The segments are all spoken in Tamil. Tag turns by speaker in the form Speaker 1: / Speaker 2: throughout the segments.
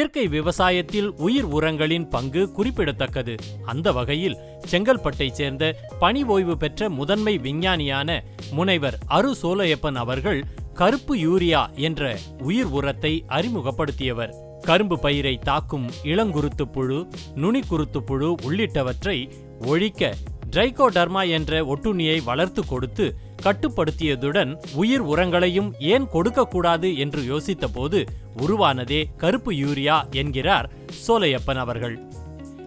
Speaker 1: இயற்கை விவசாயத்தில் உயிர் உரங்களின் பங்கு குறிப்பிடத்தக்கது. அந்த வகையில் செங்கல்பட்டை சேர்ந்த பணி ஓய்வு பெற்ற முதன்மை விஞ்ஞானியான முனைவர் அரு சோலையப்பன் அவர்கள் கருப்பு யூரியா என்ற உயிர் உரத்தை அறிமுகப்படுத்தியவர். கரும்பு பயிரை தாக்கும் இளங்குருத்து புழு நுனிக்குருத்து புழு உள்ளிட்டவற்றை ஒழிக்க டிரைகோடர்மா என்ற ஒட்டுண்ணியை வளர்த்து கொடுத்து கட்டுப்படுத்தியதுடன் உயிர் உரங்களையும் ஏன் கொடுக்கக்கூடாது என்று யோசித்தபோது உருவானதே கருப்பு யூரியா என்கிறார் சோலையப்பன் அவர்கள்.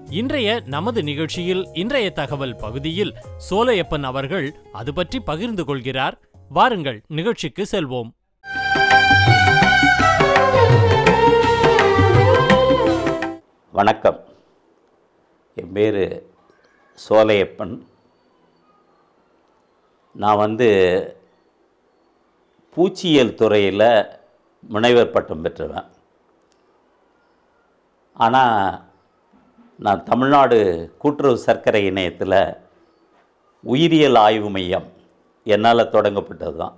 Speaker 1: இன்றைய நமது நிகழ்ச்சியில் இன்றைய தகவல் பகுதியில் சோலையப்பன் அவர்கள் அது பற்றி பகிர்ந்து கொள்கிறார். வாருங்கள் நிகழ்ச்சிக்கு செல்வோம்.
Speaker 2: வணக்கம். என் பேர் சோலையப்பன். நான் வந்து பூச்சியியல் துறையில் முனைவர் பட்டம் பெற்றவன். ஆனால் நான் தமிழ்நாடு கூட்டுறவு சர்க்கரை இணையத்தில் உயிரியல் ஆய்வு மையம் என்னால் தொடங்கப்பட்டது தான்.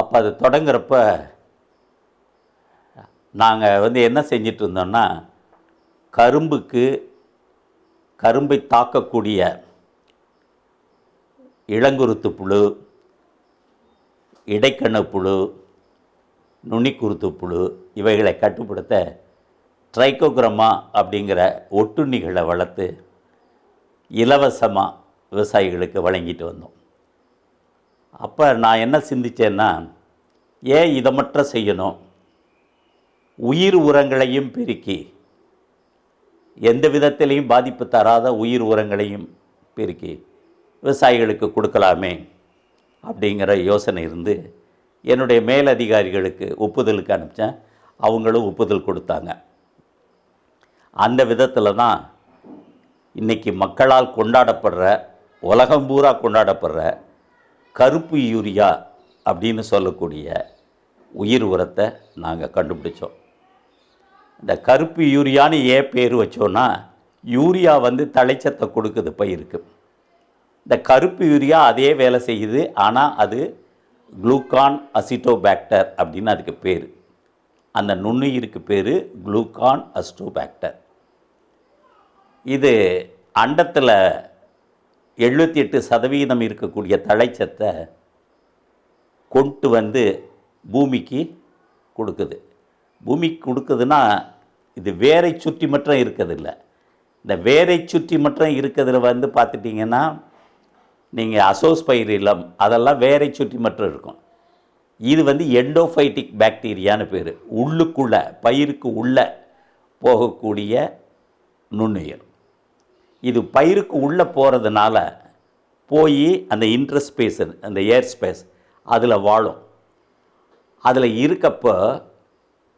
Speaker 2: அப்போ அது தொடங்குறப்ப நாங்கள் வந்து என்ன செஞ்சிட்ருந்தோன்னா கரும்புக்கு கரும்பை தாக்கக்கூடிய இளங்குருத்து புழு இடைக்கண புழு நுனிக்குருத்து புழு இவைகளை கட்டுப்படுத்த ட்ரைக்கோகிரமா அப்படிங்கிற ஒட்டுண்ணிகளை வளர்த்து இலவசமாக விவசாயிகளுக்கு வழங்கிட்டு வந்தோம். அப்போ நான் என்ன சிந்திச்சேன்னா ஏன் இதை மட்டும் செய்யணும்? உயிர் உரங்களையும் பெருக்கி எந்த விதத்திலையும் பாதிப்பு தராத உயிர் உரங்களையும் பெருக்கி விவசாயிகளுக்கு கொடுக்கலாமே அப்படிங்கிற யோசனை இருந்து என்னுடைய மேலதிகாரிகளுக்கு ஒப்புதலுக்கு அனுப்பிச்சேன். அவங்களும் ஒப்புதல் கொடுத்தாங்க. அந்த விதத்தில் தான் இன்றைக்கி மக்களால் கொண்டாடப்படுற உலகம் பூரா கொண்டாடப்படுற கருப்பு யூரியா அப்படின்னு சொல்லக்கூடிய உயிர் உரத்தை நாங்கள் கண்டுபிடிச்சோம். இந்த கருப்பு யூரியான்னு ஏன் பேர் வச்சோன்னா யூரியா வந்து தலைச்சத்தை கொடுக்குது பயிருக்கு இந்த கருப்பு யூரியா அதே வேலை செய்யுது ஆனால் அது குளூகான் அசிட்டோபேக்டர் அப்படின்னு அதுக்கு பேர். அந்த நுண்ணுயிருக்கு பேர் குளூகான் அஸ்டோபேக்டர் இது அண்டத்தில் எழுபத்தி எட்டு சதவீதம் இருக்கக்கூடிய தழைச்சத்தை கொண்டு வந்து பூமிக்கு கொடுக்குது. பூமிக்கு கொடுக்குதுன்னா இது வேரை சுற்றி மட்டும் இருக்கிறதில்ல. இந்த வேரை சுற்றி மட்டும் இருக்கிறதுல வந்து பார்த்துட்டிங்கன்னா நீங்கள் அசோஸ்பைரிலம் அதெல்லாம் வேரை சுற்றி மட்டும் இருக்கும். இது வந்து எண்டோஃபைட்டிக் பாக்டீரியான்னு பேர். உள்ளுக்குள்ளே பயிருக்கு உள்ளே போகக்கூடிய நுண்ணுயிர். இது பயிருக்கு உள்ளே போகிறதுனால போய் அந்த இன்ட்ரஸ்பேஸ் அந்த ஏர் ஸ்பேஸ் அதில் வாழும். அதில் இருக்கப்போ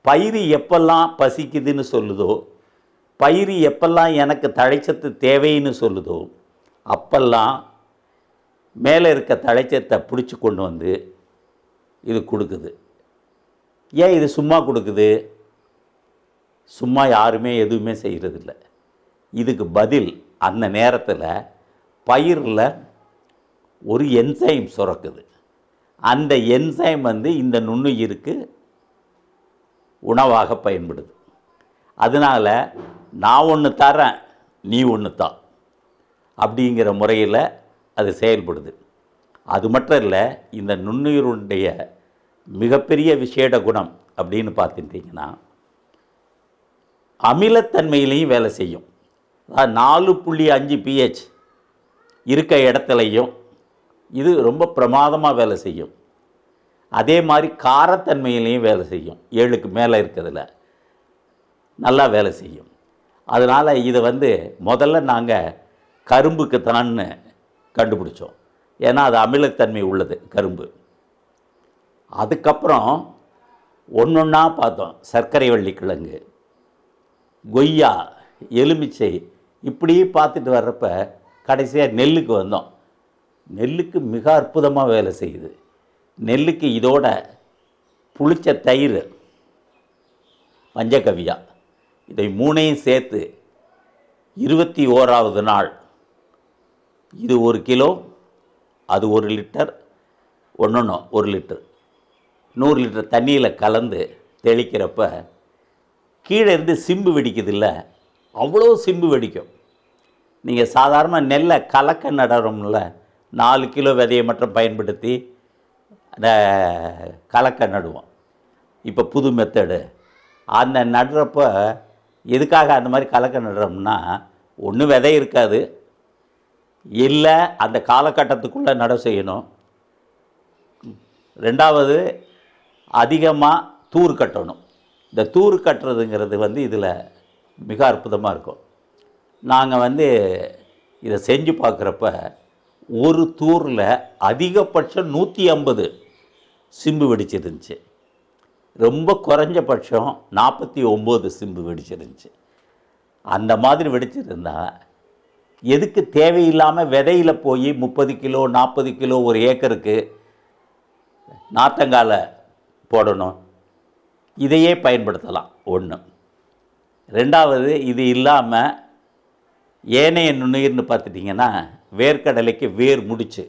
Speaker 2: பயிர் எப்பெல்லாம் பசிக்குதுன்னு சொல்லுதோ பயிர் எப்பெல்லாம் எனக்கு தழைச்சத்து தேவைன்னு சொல்லுதோ அப்பெல்லாம் மேலே இருக்க தழைச்சத்தை பிடிச்சி கொண்டு வந்து இது கொடுக்குது. ஏன் இது சும்மா கொடுக்குது? சும்மா யாருமே எதுவுமே செய்கிறதில்ல இதுக்கு பதில் அந்த நேரத்தில் பயிரில் ஒரு என்சைம் சுரக்குது. அந்த என்சைம் வந்து இந்த நுண்ணுயிருக்கு உணவாக பயன்படுது. அதனால் நான் ஒன்று தரேன் நீ ஒன்று தா. அப்படிங்கிற முறையில் அது செயல்படுது. அது மட்டும் இல்லை இந்த நுண்ணுயிரினுடைய மிகப்பெரிய விசேட குணம் அப்படின்னு பார்த்துட்டிங்கன்னா அமிலத்தன்மையிலையும் வேலை செய்யும். அதாவது நாலு புள்ளி அஞ்சு பிஹெச் இருக்க இடத்துலையும் இது ரொம்ப பிரமாதமாக வேலை செய்யும். அதே மாதிரி காரத்தன்மையிலையும் வேலை செய்யும். ஏழுக்கு மேலே இருக்கிறதுல நல்லா வேலை செய்யும். அதனால் இதை வந்து முதல்ல நாங்கள் கரும்புக்கு தான்னு கண்டுபிடிச்சோம். ஏன்னா அது அமிலத்தன்மை உள்ளது கரும்பு. அதுக்கப்புறம் ஒன்று ஒன்றா பார்த்தோம் சர்க்கரை வள்ளி கிழங்கு கொய்யா எலுமிச்சை இப்படி பார்த்துட்டு வர்றப்ப கடைசியாக நெல்லுக்கு வந்தோம். நெல்லுக்கு மிக அற்புதமாக வேலை செய்யுது. நெல்லுக்கு இதோட புளிச்ச தயிர் பஞ்சகவியா இதை மூணையும் சேர்த்து இருபத்தி ஓராவது நாள். இது ஒரு கிலோ அது ஒரு லிட்டர் ஒன்று ஒரு லிட்டர். நூறு லிட்டர் தண்ணியில் கலந்து தெளிக்கிறப்ப கீழே இருந்து சிம்பு வெடிக்குது இல்லை அவ்வளோ சிம்பு வெடிக்கும். நீங்கள் சாதாரண நெல்லை கலக்க நடுறோம்ல நாலு கிலோ விதையை மட்டும் பயன்படுத்தி அந்த கலக்க நடுவோம். இப்போ புது மெத்தடு அந்த நடுறப்போ எதுக்காக அந்த மாதிரி கலக்க நடுறோம்னா ஒன்றும் விதை இருக்காது. இல்லை அந்த காலகட்டத்துக்குள்ளே நட செய்யணும். ரெண்டாவது அதிகமாக தூர் கட்டணும். இந்த தூர் கட்டுறதுங்கிறது வந்து இதில் மிக அற்புதமாக இருக்கும். நாங்கள் வந்து இதை செஞ்சு பார்க்குறப்ப ஒரு தூரில் அதிகபட்சம் நூற்றி ஐம்பது சிம்பு வெடிச்சிருந்துச்சு. ரொம்ப குறைஞ்சபட்சம் நாற்பத்தி ஒம்பது சிம்பு வெடிச்சிருந்துச்சு. அந்த மாதிரி வெடிச்சிருந்தா எதுக்கு தேவையில்லாமல் விதையில் போய் முப்பது கிலோ நாற்பது கிலோ ஒரு ஏக்கருக்கு நாத்தங்கால போடணும். இதையே பயன்படுத்தலாம் ஒன்று ரெண்டாவது இது இல்லாமல் ஏனைய நுண்ணுயிர்னு பார்த்துட்டிங்கன்னா வேர்க்கடலைக்கு வேர் முடிச்சு.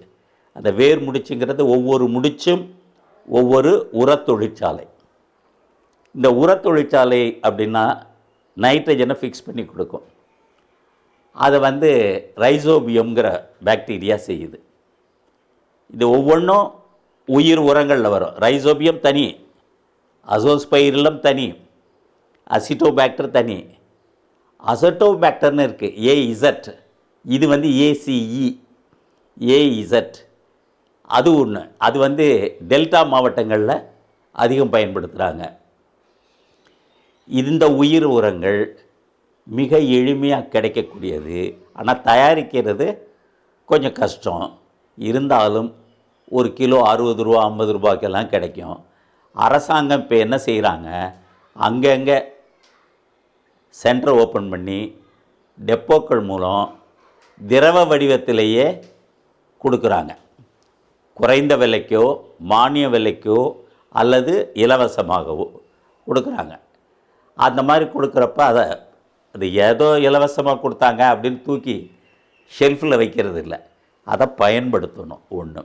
Speaker 2: அந்த வேர் முடிச்சுங்கிறது ஒவ்வொரு முடிச்சும் ஒவ்வொரு உரத் தொழிற்சாலை இந்த உரத் தொழிற்சாலை அப்படின்னா நைட்ரஜனை ஃபிக்ஸ் பண்ணி கொடுக்கும். அதை வந்து ரைசோபியம்ங்கிற பாக்டீரியா செய்யுது. இது ஒவ்வொன்றும் உயிர் உரங்களில் வரும். ரைசோபியம் தனி அசோஸ்பைரிலம் தனி அசிட்டோபேக்டர் தனி. அசட்டோபேக்டர்னு இருக்குது ஏஇசட் இது வந்து ஏசிஇ ஏஇசட் அது ஒன்று அது வந்து டெல்டா மாவட்டங்களில் அதிகம் பயன்படுத்துகிறாங்க இந்த உயிர் உரங்கள் மிக எளிமையாக கிடைக்கக்கூடியது. ஆனால் தயாரிக்கிறது கொஞ்சம் கஷ்டம். இருந்தாலும் ஒரு கிலோ அறுபது ரூபா ஐம்பது ரூபாய்க்கெல்லாம் கிடைக்கும். அரசாங்கம் இப்போ என்ன செய்கிறாங்க அங்கங்கே சென்டர் ஓப்பன் பண்ணி டெப்போக்கள் மூலம் திரவ வடிவத்திலேயே கொடுக்குறாங்க. குறைந்த விலைக்கோ மானிய விலைக்கோ அல்லது இலவசமாகவோ கொடுக்குறாங்க. அந்த மாதிரி கொடுக்குறப்ப அதை அது ஏதோ இலவசமாக கொடுத்தாங்க அப்படின்னு தூக்கி ஷெல்ஃபில் வைக்கிறது இல்லை. அதை பயன்படுத்தணும் ஒன்று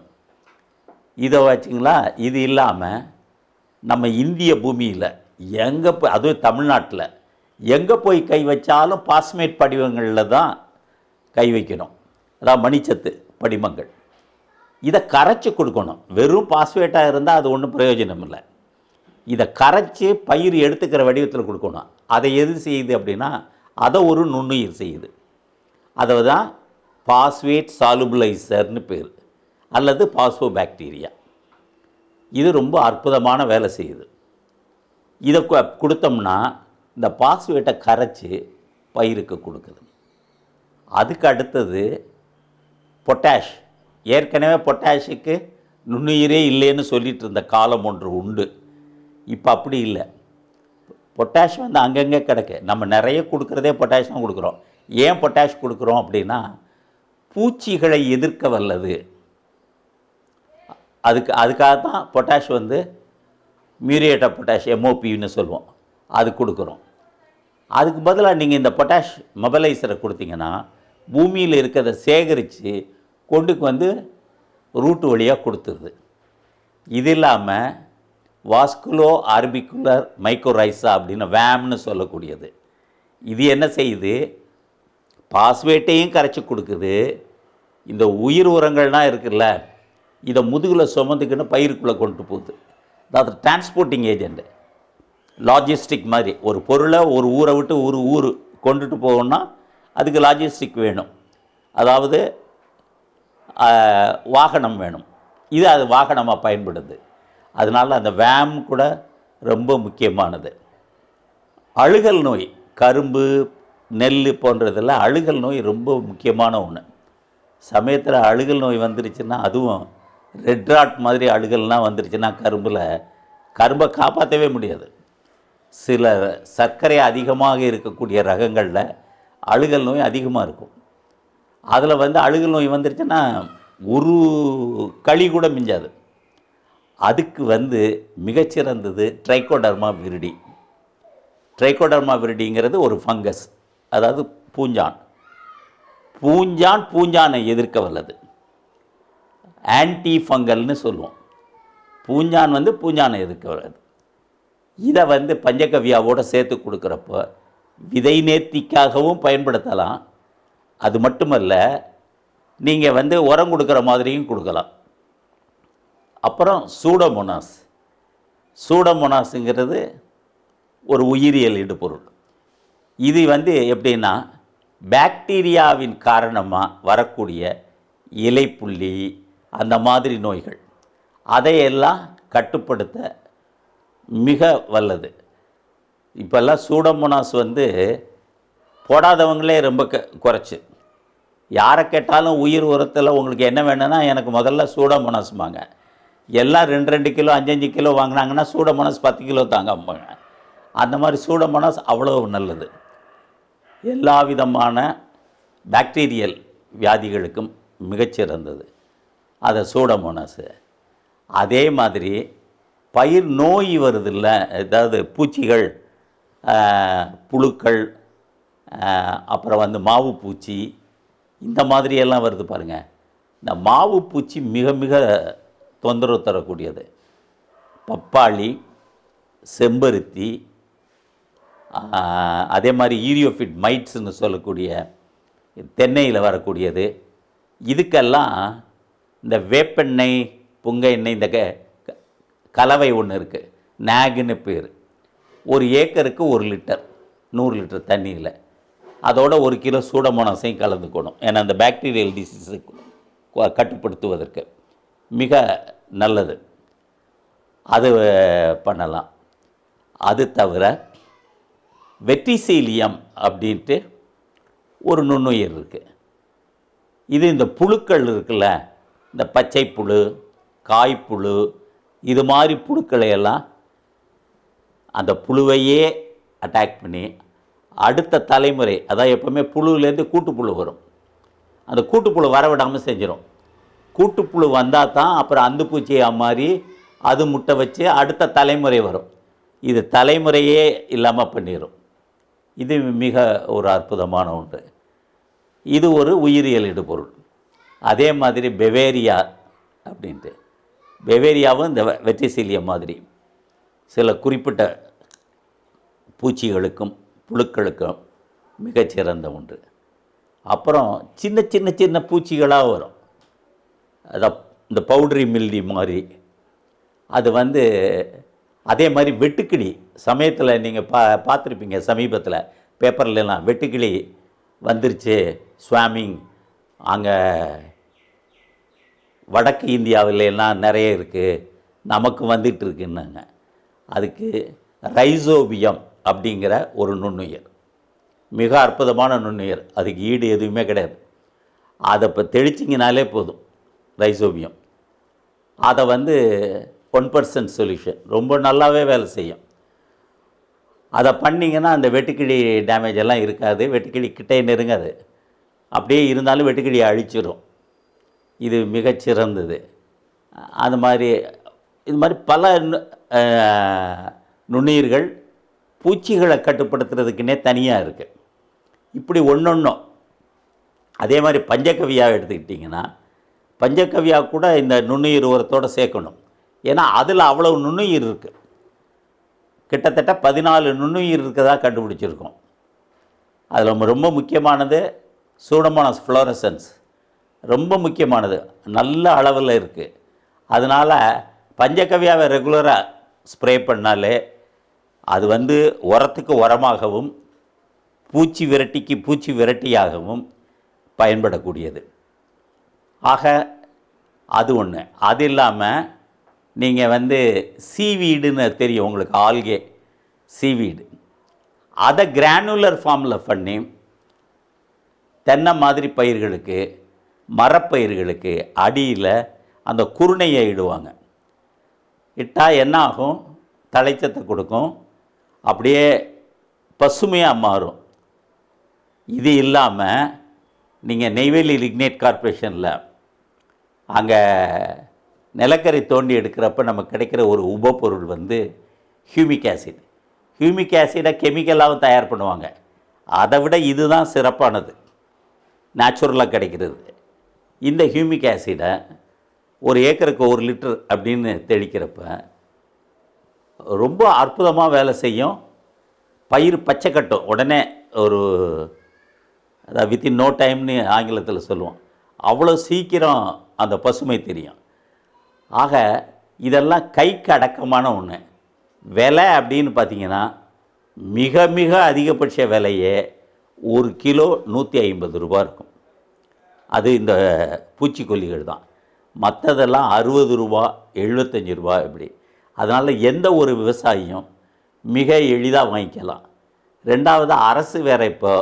Speaker 2: இதை வச்சிங்களா இது இல்லாமல் நம்ம இந்திய பூமியில் எங்கே போய் அதுவும் தமிழ்நாட்டில் எங்கே போய் கை வச்சாலும் பாஸ்மேட் படிவங்களில் தான் கை வைக்கணும். அதான் மணிச்சத்து படிமங்கள். இதை கரைச்சி கொடுக்கணும். வெறும் பாஸ்வேட்டாக இருந்தால் அது ஒன்றும் பிரயோஜனம் இல்லை. இதை கரைச்சி பயிர் எடுத்துக்கிற வடிவத்தில் கொடுக்கணும். அதை எது செய்யுது அப்படின்னா அதை ஒரு நுண்ணுயிர் செய்யுது. அதை தான் பாஸ்வேட் சாலுபிளைசர்னு பேர். அல்லது பாஸ்போ பாக்டீரியா இது ரொம்ப அற்புதமான வேலை செய்யுது. இதை கொடுத்தோம்னா இந்த பாஸ்வேட்டை கரைச்சி பயிருக்கு கொடுக்குது. அதுக்கு அடுத்தது பொட்டாஷ் ஏற்கனவே பொட்டாஷுக்கு நுண்ணுயிரே இல்லைன்னு சொல்லிட்டு இருந்த காலம் ஒன்று உண்டு. இப்போ அப்படி இல்லை. பொட்டாஷ் வந்து அங்கங்கே கிடக்கு. நம்ம நிறைய கொடுக்குறதே பொட்டாஷ் தான் கொடுக்குறோம். ஏன் பொட்டாஷ் கொடுக்குறோம் அப்படின்னா பூச்சிகளை எதிர்க்க வல்லது. அதுக்கு அதுக்காக தான் பொட்டாஷ் வந்து மியூரியேட் ஆஃப் பொட்டாஷ் எம்ஓபின்னு சொல்லுவோம். அது கொடுக்குறோம். அதுக்கு பதிலாக நீங்கள் இந்த பொட்டாஷ் மொபைலைசரை கொடுத்தீங்கன்னா பூமியில் இருக்கிறத சேகரித்து கொண்டுக்கு வந்து ரூட்டு வழியாக கொடுத்துருது. இது இல்லாமல் வாஸ்குலோ ஆர்பிகுலர் மைக்ரோரைசா அப்படின்னு வேம்னு சொல்லக்கூடியது. இது என்ன செய்யுது? பாஸ்வேட்டையும் கரைச்சி கொடுக்குது. இந்த உயிர் உரங்கள்லாம் இருக்குல்ல இதை முதுகில் சுமந்துக்கின்னு பயிருக்குள்ளே கொண்டு போகுது. அதாவது டிரான்ஸ்போர்ட்டிங் ஏஜெண்ட் லாஜிஸ்டிக் மாதிரி ஒரு பொருளை ஒரு ஊரை விட்டு ஒரு ஊர் கொண்டுட்டு போகணும்னா அதுக்கு லாஜிஸ்டிக் வேணும். அதாவது வாகனம் வேணும். இது அது வாகனமாக பயன்படுது. அதனால் அந்த வேம் கூட ரொம்ப முக்கியமானது. அழுகல் நோய் கரும்பு நெல் போன்றதில் அழுகல் நோய் ரொம்ப முக்கியமான ஒன்று சமயத்தில் அழுகல் நோய் வந்துருச்சுன்னா அதுவும் ரெட் ராட் மாதிரி அழுகல்லாம் வந்துருச்சுன்னா கரும்பில் கரும்பை காப்பாற்றவே முடியாது. சில சர்க்கரை அதிகமாக இருக்கக்கூடிய ரகங்களில் அழுகல் நோய் அதிகமாக இருக்கும். அதில் வந்து அழுகல் நோய் வந்துருச்சுன்னா ஒரு களி கூட மிஞ்சாது. அதுக்கு வந்து மிகச்சிறந்தது ட்ரைகோடர்மா விரிடி. ட்ரைகோடர்மா விரிடிங்கிறது ஒரு ஃபங்கஸ் அதாவது பூஞ்சான். பூஞ்சான் பூஞ்சானை எதிர்க்க வல்லது. ஆன்டி ஃபங்கல்னு சொல்லுவோம். பூஞ்சான் வந்து பூஞ்சானை எதிர்க்க வல்லது. இதை வந்து பஞ்சகவ்யாவோடு சேர்த்து கொடுக்குறப்போ விதை நேர்த்திக்காகவும் பயன்படுத்தலாம். அது மட்டுமல்ல நீங்கள் வந்து உரம் கொடுக்குற மாதிரியும் கொடுக்கலாம். அப்புறம் சூடோமோனாஸ். சூடோமோனாஸுங்கிறது ஒரு உயிரியல் இடுபொருள். இது வந்து எப்படின்னா பாக்டீரியாவின் காரணமாக வரக்கூடிய இலைப்புள்ளி அந்த மாதிரி நோய்கள். அதையெல்லாம் கட்டுப்படுத்த மிக வல்லது. இப்போல்லாம் சூடோமோனாஸ் வந்து போடாதவங்களே ரொம்ப க குறைச்சி. யாரை கேட்டாலும் உயிர் உரத்தில் உங்களுக்கு என்ன வேணும்னா எனக்கு முதல்ல சூடோமோனாஸ்பாங்க எல்லாம் ரெண்டு ரெண்டு கிலோ அஞ்சஞ்சு கிலோ வாங்கினாங்கன்னா சூடமோனஸ் பத்து கிலோ தாங்கம்பாங்க. அந்த மாதிரி சூடோமோனாஸ் அவ்வளோ நல்லது. எல்லா விதமான பாக்டீரியல் வியாதிகளுக்கும் மிகச்சிறந்தது. அதை சூடமோனாஸு. அதே மாதிரி பயிர் நோய் வருதில்ல ஏதாவது பூச்சிகள் புழுக்கள் அப்புறம் வந்து மாவு பூச்சி இந்த மாதிரியெல்லாம் வருது பாருங்கள் இந்த மாவு பூச்சி மிக மிக தொந்தரவு தரக்கூடியது. பப்பாளி செம்பருத்தி அதே மாதிரி ஈரியோஃபிட் மைட்ஸ்னு சொல்லக்கூடிய தென்னையில் வரக்கூடியது. இதுக்கெல்லாம் இந்த வேப்பெண்ணெய் புங்க எண்ணெய் இந்த க- க- கலவை ஒன்று இருக்குது நாகுன்னு பேர். ஒரு ஏக்கருக்கு ஒரு லிட்டர் நூறு லிட்டர் தண்ணியில். அதோட ஒரு கிலோ சூடமோனாசையும் கலந்துக்கணும். ஏன்னா அந்த பாக்டீரியல் டிசீஸை கட்டுப்படுத்துவதற்கு மிக நல்லது. அது பண்ணலாம். அது தவிர வெட்டிசீலியம் அப்படின்ட்டு ஒரு நுண்ணுயிர் இருக்குது இது இந்த புழுக்கள் இருக்குல்ல இந்த பச்சை புழு காய்ப்புழு இது மாதிரி புழுக்களை எல்லாம் அந்த புழுவையே அட்டாக் பண்ணி அடுத்த தலைமுறை அதான் எப்போவுமே புழுலேருந்து கூட்டுப்புழு வரும். அந்த கூட்டுப்புழு வர விடாமல் செஞ்சிடும் கூட்டுப்புழு வந்தால் தான் அப்புறம் அந்த பூச்சியை மாதிரி அது முட்டை வச்சு அடுத்த தலைமுறை வரும். இது தலைமுறையே இல்லாமல் பண்ணிடும் இது மிக ஒரு அற்புதமான ஒன்று. இது ஒரு உயிரியல் இடுபொருள். அதே மாதிரி பெவேரியா அப்படின்ட்டு. பெவேரியாவும் இந்த வெ- வெற்றிசீலியம் மாதிரி. சில குறிப்பிட்ட பூச்சிகளுக்கும் புழுக்களுக்கும் மிகச்சிறந்த ஒன்று. அப்புறம் சின்ன சின்ன சின்ன பூச்சிகளாக வரும். அதான் இந்த பவுட்ரி மில்டி மாதிரி. அது வந்து அதே மாதிரி வெட்டுக்கிளி. சமயத்தில் நீங்கள் பா பார்த்துருப்பீங்க சமீபத்தில் பேப்பர்லலாம் வெட்டுக்கிளி வந்துருச்சு ஸ்வாமிங். அங்கே வடக்கு இந்தியாவில நிறைய இருக்குது நமக்கு வந்துட்டு இருக்குன்னாங்க அதுக்கு ரைசோபியம் அப்படிங்கிற ஒரு நுண்ணுயிர். மிக அற்புதமான நுண்ணுயிர். அதுக்கு ஈடு எதுவுமே கிடையாது. அதை இப்போ தெளிச்சிங்கனாலே போதும் ரைசோபியம். அதை வந்து ஒன் பர்சன்ட் சொல்யூஷன். ரொம்ப நல்லாவே வேலை செய்யும். அதை பண்ணிங்கன்னா அந்த வெட்டுக்கிளி டேமேஜ் எல்லாம் இருக்காது. வெட்டுக்கிளி கிட்டே நெருங்காது. அப்படியே இருந்தாலும் வெட்டுக்கிளியை அழிச்சிடும் இது மிகச்சிறந்தது அது மாதிரி இது மாதிரி பல நு- நுண்ணுயிர்கள் பூச்சிகளை கட்டுப்படுத்துறதுக்குன்னே தனியாக இருக்குது இப்படி ஒன்றொன்றும் அதே மாதிரி பஞ்சகவியாக எடுத்துக்கிட்டிங்கன்னா பஞ்சகவியா கூட இந்த நுண்ணுயிர் உரத்தோடு சேர்க்கணும். ஏன்னா அதில் அவ்வளவு நுண்ணுயிர் இருக்குது கிட்டத்தட்ட பதினாலு நுண்ணுயிர் இருக்கதா கண்டுபிடிச்சிருக்கோம். அதில் ரொம்ப முக்கியமானது சூடமான ஃப்ளோரசன்ஸ் ரொம்ப முக்கியமானது. நல்ல அளவில் இருக்குது அதனால் பஞ்சகவியாவை ரெகுலராக ஸ்ப்ரே பண்ணாலே அது வந்து உரத்துக்கு உரமாகவும் பூச்சி விரட்டிக்கு பூச்சி விரட்டியாகவும் பயன்படக்கூடியது. ஆக அது ஒன்று அது இல்லாமல் நீங்கள் வந்து சீவீடுன்னு தெரியும் உங்களுக்கு ஆல்கே சீவீடு அதை கிரானுலர் ஃபார்மில் பண்ணி தென்னை மாதிரி பயிர்களுக்கு மரப்பயிர்களுக்கு அடியில் அந்த குருணையை இடுவாங்க. இட்டால் என்ன ஆகும்? தழைச்சத்தை கொடுக்கும். அப்படியே பசுமையாக மாறும். இது இல்லாமல் நீங்கள் நெய்வேலி லிக்னேட் கார்ப்பரேஷனில் அங்கே நிலக்கரி தோண்டி எடுக்கிறப்ப நமக்கு கிடைக்கிற ஒரு உபப்பொருள் வந்து ஹியூமிக் ஆசிட். ஹியூமிக் ஆசிடை கெமிக்கலாகவும் தயார் பண்ணுவாங்க. அதை விட இதுதான் சிறப்பானது. நேச்சுரலாக கிடைக்கிறது. இந்த ஹியூமிக் ஆசிடை ஒரு ஏக்கருக்கு ஒரு லிட்டர் அப்படின்னு தெளிக்கிறப்ப ரொம்ப அற்புதமாக வேலை செய்யும். பயிர் பச்சை கட்டும். உடனே ஒரு அதாவது வித்தின் நோ டைம்னு ஆங்கிலத்தில் சொல்லுவோம். அவ்வளோ சீக்கிரம் அந்த பசுமை தெரியும். ஆக இதெல்லாம் கைக்கு அடக்கமான ஒன்று விலை அப்படின்னு பார்த்தீங்கன்னா மிக மிக அதிகபட்ச விலையே ஒரு கிலோ நூற்றி ஐம்பது ரூபா இருக்கும். அது இந்த பூச்சிக்கொல்லிகள் தான். மற்றதெல்லாம் அறுபது ரூபா எழுபத்தஞ்சி ரூபா இப்படி. அதனால் எந்த ஒரு விவசாயியும் மிக எளிதாக வாங்கிக்கலாம். ரெண்டாவது அரசு வேறு இப்போ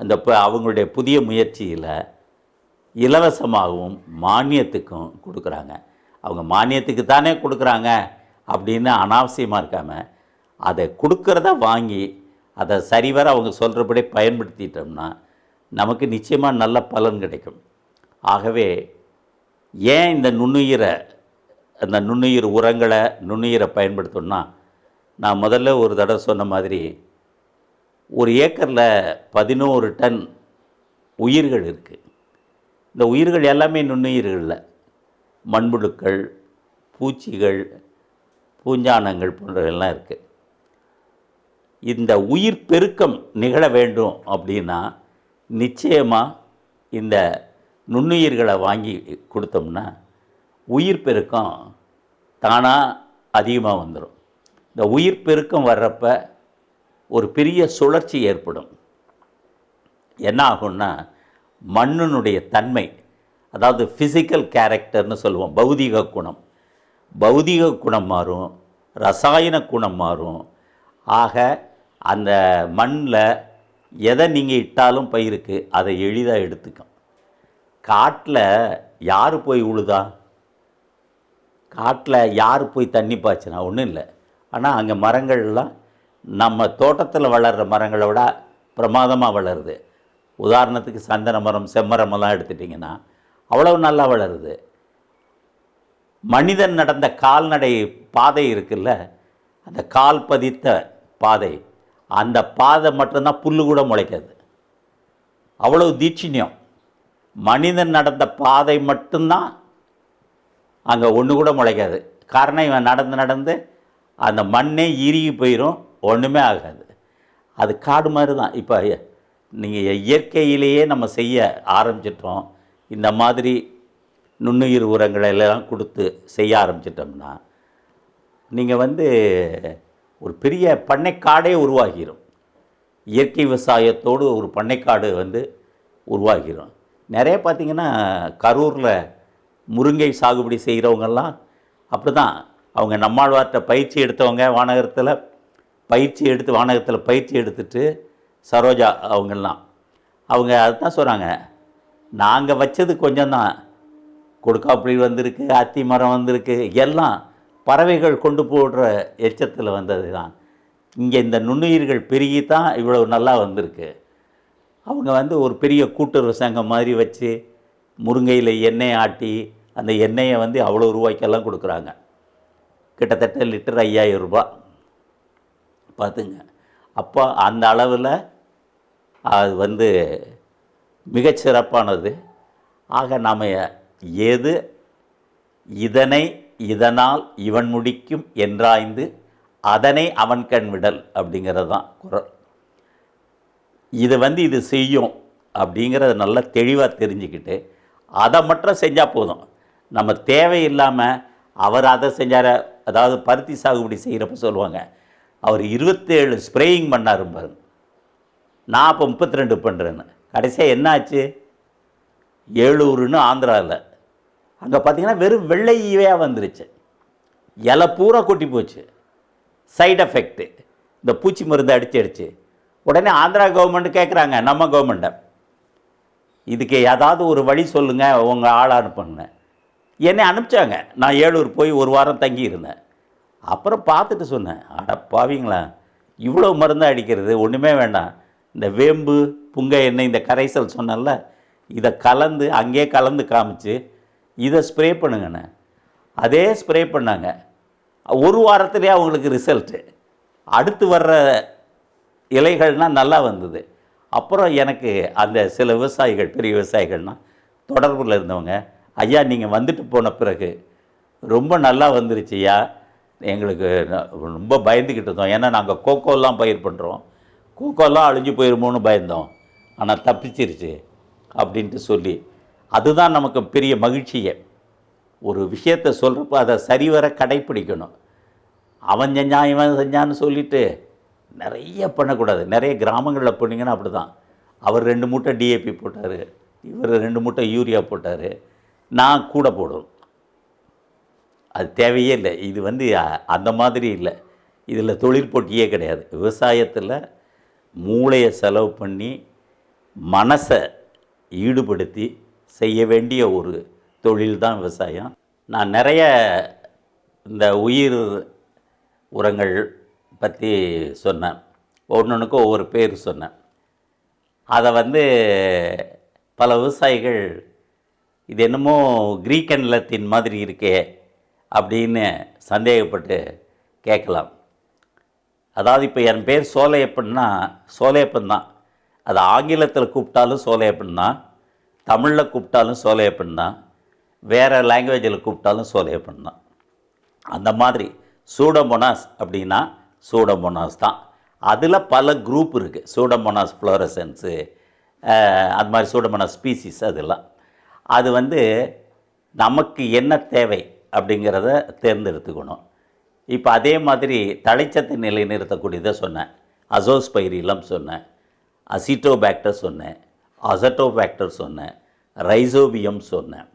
Speaker 2: அந்த இப்போ அவங்களுடைய புதிய முயற்சியில் இலவசமாகவும் மானியத்துக்கும் கொடுக்குறாங்க. அவங்க மானியத்துக்கு தானே கொடுக்குறாங்க அப்படின்னு அனாவசியமாக இருக்காமல் அதை கொடுக்கறத வாங்கி அதை சரிவர அவங்க சொல்கிறபடி பயன்படுத்திட்டோம்னா நமக்கு நிச்சயமாக நல்ல பலன் கிடைக்கும். ஆகவே ஏன் இந்த நுண்ணுயிரை அந்த நுண்ணுயிர் உரங்களை நுண்ணுயிரை பயன்படுத்தணும்னா நான் முதல்ல ஒரு தடவை சொன்ன மாதிரி ஒரு ஏக்கரில் பதினோரு டன் உயிர்கள் இருக்குது இந்த உயிர்கள் எல்லாமே நுண்ணுயிர்களில். மண்புழுக்கள் பூச்சிகள் பூஞ்சானங்கள் போன்றவையெல்லாம் இருக்குது இந்த உயிர் பெருக்கம் நிகழ வேண்டும் அப்படின்னா நிச்சயமாக இந்த நுண்ணுயிர்களை வாங்கி கொடுத்தோம்னா உயிர் பெருக்கம் தானாக அதிகமாக வந்துடும் இந்த உயிர் பெருக்கம் வர்றப்ப ஒரு பெரிய சுழற்சி ஏற்படும். என்ன ஆகும்னா மண்ணினுடைய தன்மை அதாவது ஃபிசிக்கல் கேரக்டர்னு சொல்லுவோம் பௌதிக குணம். பௌதிக குணம் மாறும் ரசாயன குணம் மாறும். ஆக அந்த மண்ணில் எதை நீங்கள் இட்டாலும் பயிருக்கு அதை எளிதாக எடுத்துக்கும் காட்டில் யார் போய் உழுதா? காட்டில் யார் போய் தண்ணி பாய்ச்சினா? ஒன்றும் இல்லை. ஆனால் அங்கே மரங்கள்லாம் நம்ம தோட்டத்தில் வளர்கிற மரங்களை விட பிரமாதமாக வளருது. உதாரணத்துக்கு சந்தன மரம் செம்மரமெல்லாம் எடுத்துட்டிங்கன்னா அவ்வளவு நல்லா வளருது. மனிதன் நடந்த கால்நடை பாதை இருக்குல்ல அந்த கால் பதித்த பாதை அந்த பாதை மட்டும்தான் புல்லு கூட முளைக்காது. அவ்வளவு தீட்சிணியம். மனிதன் நடந்த பாதை மட்டும்தான் அங்கே ஒன்று கூட முளைக்காது. காரணம் இவன் நடந்து நடந்து அந்த மண்ணே இறுகி போயிடும் ஒன்றுமே ஆகாது. அது காடு மாதிரி தான் இப்போ நீங்கள் இயற்கையிலேயே நம்ம செய்ய ஆரம்பிச்சிட்டோம். இந்த மாதிரி நுண்ணுயிர் உரங்களை எல்லாம் கொடுத்து செய்ய ஆரம்பிச்சிட்டோம்னா நீங்கள் வந்து ஒரு பெரிய பண்ணைக்காடே உருவாகிடும் இயற்கை விவசாயத்தோடு ஒரு பண்ணைக்காடு வந்து உருவாகிடும் நிறைய பார்த்திங்கன்னா கரூரில் முருங்கை சாகுபடி செய்கிறவங்கெல்லாம் அப்படி தான் அவங்க நம்மாழ்வார்கிட்ட பயிற்சி எடுத்தவங்க வானகரத்தில் பயிற்சி எடுத்து வானகத்தில் பயிற்சி எடுத்துட்டு சரோஜா அவங்கெல்லாம். அவங்க அதுதான் சொல்கிறாங்க நாங்கள் வச்சது கொஞ்சம் தான் கொடுக்காப்புளி வந்திருக்கு அத்தி மரம் வந்திருக்கு எல்லாம் பறவைகள் கொண்டு போடுற எச்சத்தில் வந்தது தான் இங்கே இந்த நுண்ணுயிர்கள் பெருகி தான் இவ்வளவு நல்லா வந்திருக்கு. அவங்க வந்து ஒரு பெரிய கூட்டுறவு சங்கம் மாதிரி வச்சு முருங்கையில் எண்ணெய் ஆட்டி அந்த எண்ணெயை வந்து அவ்வளோ ரூபாய்க்கெல்லாம் கொடுக்குறாங்க. கிட்டத்தட்ட லிட்டர் ஐயாயிரம் ரூபா. பார்த்துங்க. அப்போ அந்த அளவில் அது வந்து மிகச்சிறப்பானது ஆக நாம் எது இதனை இதனால் இவன் முடிக்கும் என்றாய்ந்து அதனை அவன் கண் விடல் அப்படிங்கிறது தான் குரல். இது வந்து இது செய்யும் அப்படிங்கிறத நல்லா தெளிவாக தெரிஞ்சுக்கிட்டு அதை மட்டும் செஞ்சால் போதும். நம்ம தேவையில்லாமல் அவர் அதை செஞ்சார. அதாவது பருத்தி சாகுபடி செய்கிறப்ப சொல்லுவாங்க அவர் இருபத்தேழு ஸ்ப்ரேயிங் பண்ணார் பாருங்க. நான் இப்போ முப்பத்தி ரெண்டு பண்ணுறேன்னு கடைசியாக என்னாச்சு? ஏழூருன்னு ஆந்திராவில் அங்கே பார்த்தீங்கன்னா வெறும் வெள்ளை ஈவையாக வந்துருச்சு. இலை பூரா கொட்டி போச்சு. சைடு எஃபெக்ட்டு இந்த பூச்சி மருந்து அடிச்சு அடிச்சு உடனே ஆந்திரா கவர்மெண்ட் கேட்குறாங்க நம்ம கவர்மெண்ட்டை இதுக்கு ஏதாவது ஒரு வழி சொல்லுங்கள் உங்கள் ஆள் அனுப்புங்க என்னை அனுப்பிச்சாங்க. நான் ஏழூர் போய் ஒரு வாரம் தங்கி இருந்தேன். அப்புறம் பார்த்துட்டு சொன்னேன் அட பாவிங்களா இவ்வளோ மருந்து அடிக்கிறது? ஒன்றுமே வேண்டாம். இந்த வேம்பு புங்க எண்ணெய் இந்த கரைசல் சொன்னல இதை கலந்து அங்கேயே கலந்து காமிச்சு இதை ஸ்ப்ரே பண்ணுங்கண்ணே. அதே ஸ்ப்ரே பண்ணாங்க. ஒரு வாரத்துலேயே அவங்களுக்கு ரிசல்ட்டு. அடுத்து வர்ற இலைகள்னால் நல்லா வந்தது. அப்புறம் எனக்கு அந்த சில விவசாயிகள் பெரிய விவசாயிகள்னால் தொடர்பில் இருந்தவங்க ஐயா நீங்கள் வந்துட்டு போன பிறகு ரொம்ப நல்லா வந்துருச்சுய்யா எங்களுக்கு ரொம்ப பயந்துக்கிட்டு இருந்தோம். ஏன்னா நாங்கள் கோகோலாம் பயிர் பண்ணுறோம் கோகோலாம் அழிஞ்சு போயிருமோன்னு பயந்தோம். ஆனால் தப்பிச்சிருச்சு அப்படின்ட்டு சொல்லி அதுதான் நமக்கு பெரிய மகிழ்ச்சியை. ஒரு விஷயத்தை சொல்கிறப்ப அதை சரிவர கடைப்பிடிக்கணும். அவன் செஞ்சான் இவன் செஞ்சான்னு சொல்லிட்டு நிறைய பண்ணக்கூடாது. நிறைய கிராமங்களில் போனீங்கன்னா அப்படி தான் அவர் ரெண்டு மூட்டை டிஏபி போட்டார். இவர் ரெண்டு மூட்டை யூரியா போட்டார். நான் கூட போடுவேன் அது தேவையே இல்லை. இது வந்து அந்த மாதிரி இல்லை. இதில் தொழில் போட்டியே கிடையாது. விவசாயத்தில் மூளையை செலவு பண்ணி மனசை ஈடுபடுத்தி செய்ய வேண்டிய ஒரு தொழில் தான் விவசாயம். நான் நிறைய இந்த உயிர் உரங்கள் பற்றி சொன்னேன். ஒவ்வொன்றுக்கும் ஒவ்வொரு பேர் சொன்னேன். அதை வந்து பல விவசாயிகள் இது என்னமோ கிரீக் அண்ட் மாதிரி இருக்கே அப்படின்னு சந்தேகப்பட்டு கேட்கலாம். அதாவது இப்போ என் பேர் சோலையப்பன்னா சோலையப்பன் தான். அது ஆங்கிலத்தில் கூப்பிட்டாலும் சோலையப்பன் தான். தமிழில் கூப்பிட்டாலும் சோலையப்பன் தான். வேறு லாங்குவேஜில் கூப்பிட்டாலும் சோலையப்பன் தான். அந்த மாதிரி சூடமொனாஸ் அப்படின்னா சூடமொனாஸ் தான். அதில் பல குரூப் இருக்குது சூடமொனாஸ் ஃப்ளோரசன்ஸு அது மாதிரி சூடமொனாஸ் ஸ்பீசிஸ் அதெல்லாம். அது வந்து நமக்கு என்ன தேவை அப்படிங்கிறத தேர்ந்தெடுத்துக்கணும். இப்போ அதே மாதிரி தழைச்சத்தை நிலைநிறுத்தக்கூடியதை சொன்னேன். அசோஸ்பைரிலம் சொன்னேன். அசிட்டோபேக்டர் சொன்னேன். அசட்டோபேக்டர் சொன்னேன். ரைசோபியம் சொன்னேன்.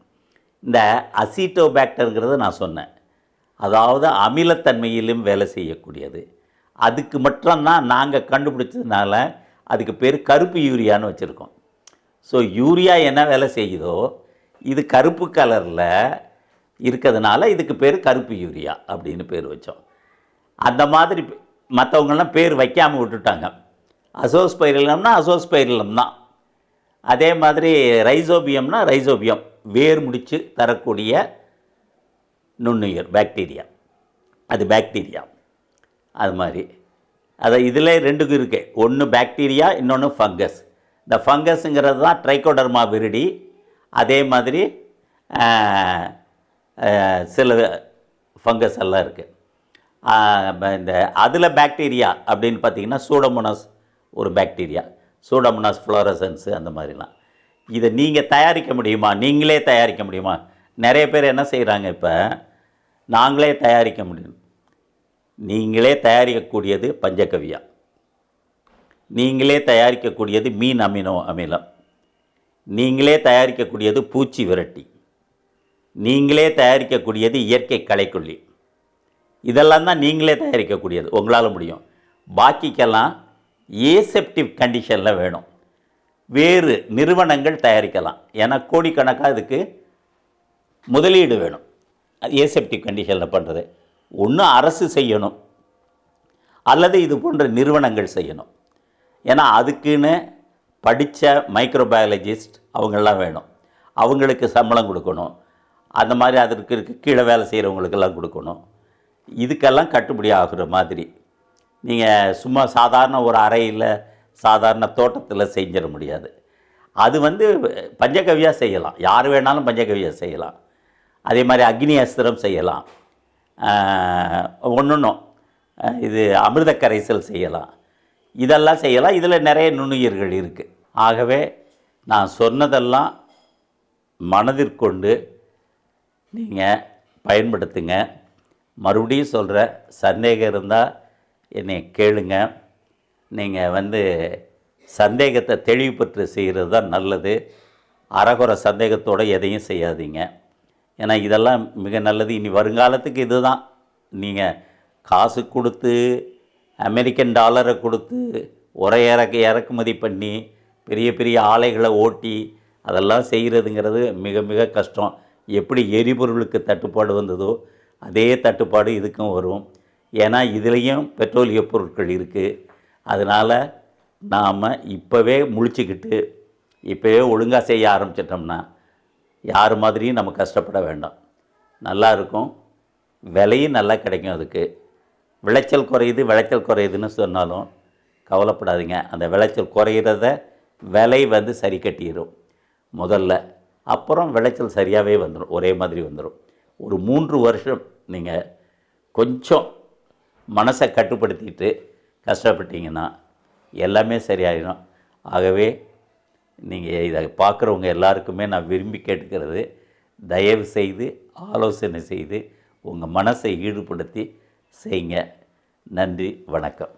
Speaker 2: இந்த அசிட்டோபேக்டருங்கிறத நான் சொன்னேன். அதாவது அமிலத்தன்மையிலும் வேலை செய்யக்கூடியது. அதுக்கு மட்டும்தான் நாங்கள் கண்டுபிடிச்சதுனால அதுக்கு பேர் கருப்பு யூரியான்னு வச்சுருக்கோம். ஸோ யூரியா என்ன வேலை செய்யுதோ இது கருப்பு கலரில் இருக்கிறதுனால இதுக்கு பேர் கருப்பு யூரியா அப்படின்னு பேர் வச்சோம். அந்த மாதிரி மற்றவங்களாம் பேர் வைக்காமல் விட்டுட்டாங்க. அசோஸ்பைரிலம்னா அசோஸ்பைரிலம் தான் அதே மாதிரி ரைசோபியம்னா ரைசோபியம். வேர் முடித்து தரக்கூடிய நுண்ணுயிர் பாக்டீரியா அது பாக்டீரியா அது மாதிரி. அதை இதில் ரெண்டுக்கும் இருக்குது ஒன்று பாக்டீரியா இன்னொன்று ஃபங்கஸ் இந்த ஃபங்கஸுங்கிறது தான் ட்ரைகோடர்மா விரிடி. அதே மாதிரி சில ஃபங்கஸ் எல்லாம் இருக்குது இந்த அதில் பாக்டீரியா அப்படின்னு பார்த்தீங்கன்னா சூடோமோனாஸ் ஒரு பாக்டீரியா சூடோமோனாஸ் ஃப்ளோரசன்ஸு அந்த மாதிரிலாம். இதை நீங்கள் தயாரிக்க முடியுமா? நீங்களே தயாரிக்க முடியுமா? நிறைய பேர் என்ன செய்கிறாங்க இப்போ? நாங்களே தயாரிக்க முடியும். நீங்களே தயாரிக்கக்கூடியது பஞ்சகவியா. நீங்களே தயாரிக்கக்கூடியது மீன் அமினோ அமிலம். நீங்களே தயாரிக்கக்கூடியது பூச்சி விரட்டி. நீங்களே தயாரிக்கக்கூடியது இயற்கை களைக்கொல்லி. இதெல்லாம் தான் நீங்களே தயாரிக்கக்கூடியது. உங்களால் முடியும். பாக்கிக்கெல்லாம் ஏசெப்டிவ் கண்டிஷனில் வேணும். வேறு நிறுவனங்கள் தயாரிக்கலாம். ஏன்னா கோடிக்கணக்காக இதுக்கு முதலீடு வேணும். ஏசெப்டிவ் கண்டிஷனில் பண்ணுறது ஒன்று அரசு செய்யணும். அல்லது இது போன்ற நிறுவனங்கள் செய்யணும். ஏன்னா அதுக்குன்னு படித்த மைக்ரோபயாலஜிஸ்ட் அவங்கெல்லாம் வேணும். அவங்களுக்கு சம்பளம் கொடுக்கணும். அந்த மாதிரி அதற்கு இருக்க கீழே வேலை செய்கிறவங்களுக்கெல்லாம் கொடுக்கணும். இதுக்கெல்லாம் கட்டுப்படி ஆகுற மாதிரி. நீங்கள் சும்மா சாதாரண ஒரு அறையில் சாதாரண தோட்டத்தில் செஞ்சிட முடியாது. அது வந்து பஞ்சகவியாக செய்யலாம். யார் வேணாலும் பஞ்சகவியா செய்யலாம். அதே மாதிரி அக்னி அஸ்திரம் செய்யலாம். ஒன்றுன்னும் இது அமிர்த கரைசல் செய்யலாம். இதெல்லாம் செய்யலாம். இதில் நிறைய நுண்ணுயிர்கள் இருக்குது ஆகவே நான் சொன்னதெல்லாம் மனதிற்கொண்டு நீங்கள் பயன்படுத்துங்க. மறுபடியும் சொல்கிற சந்தேகம் இருந்தால் என்னை கேளுங்க. நீங்கள் வந்து சந்தேகத்தை தெளிவுபற்று செய்கிறது தான் நல்லது. அறகுறை சந்தேகத்தோடு எதையும் செய்யாதீங்க. ஏன்னா இதெல்லாம் மிக நல்லது. இனி வருங்காலத்துக்கு இதுதான். நீங்கள் காசு கொடுத்து அமெரிக்கன் டாலரை கொடுத்து உரை இறக்க இறக்குமதி பண்ணி பெரிய பெரிய ஆலைகளை ஓட்டி அதெல்லாம் செய்கிறதுங்கிறது மிக மிக கஷ்டம். எப்படி எரிபொருளுக்கு தட்டுப்பாடு வந்ததோ அதே தட்டுப்பாடு இதுக்கும் வரும். ஏன்னா இதுலேயும் பெட்ரோலிய பொருட்கள் இருக்குது அதனால் நாம் இப்போவே முழிச்சுக்கிட்டு இப்போவே ஒழுங்காக செய்ய ஆரம்பிச்சிட்டோம்னா யார் மாதிரியும் நம்ம கஷ்டப்பட வேண்டாம். நல்லா இருக்கும். விலையும் நல்லா கிடைக்கும் அதுக்கு. விளைச்சல் குறையுது விளைச்சல் குறையுதுன்னு சொன்னாலும் கவலைப்படாதீங்க. அந்த விளைச்சல் குறையிறத விலை வந்து சரி கட்டிடும் முதல்ல. அப்புறம் விளைச்சல் சரியாகவே வந்துடும் ஒரே மாதிரி வந்துடும் ஒரு மூன்று வருஷம் நீங்கள் கொஞ்சம் மனசை கட்டுப்படுத்திட்டு கஷ்டப்பட்டீங்கன்னா எல்லாமே சரியாயிடும் ஆகவே நீங்கள் இதை பார்க்குறவங்க எல்லாருக்குமே நான் விரும்பி கேட்டுக்கிறது தயவு செய்து ஆலோசனை செய்து உங்கள் மனசை ஈடுபடுத்தி செய்யுங்க நன்றி வணக்கம்.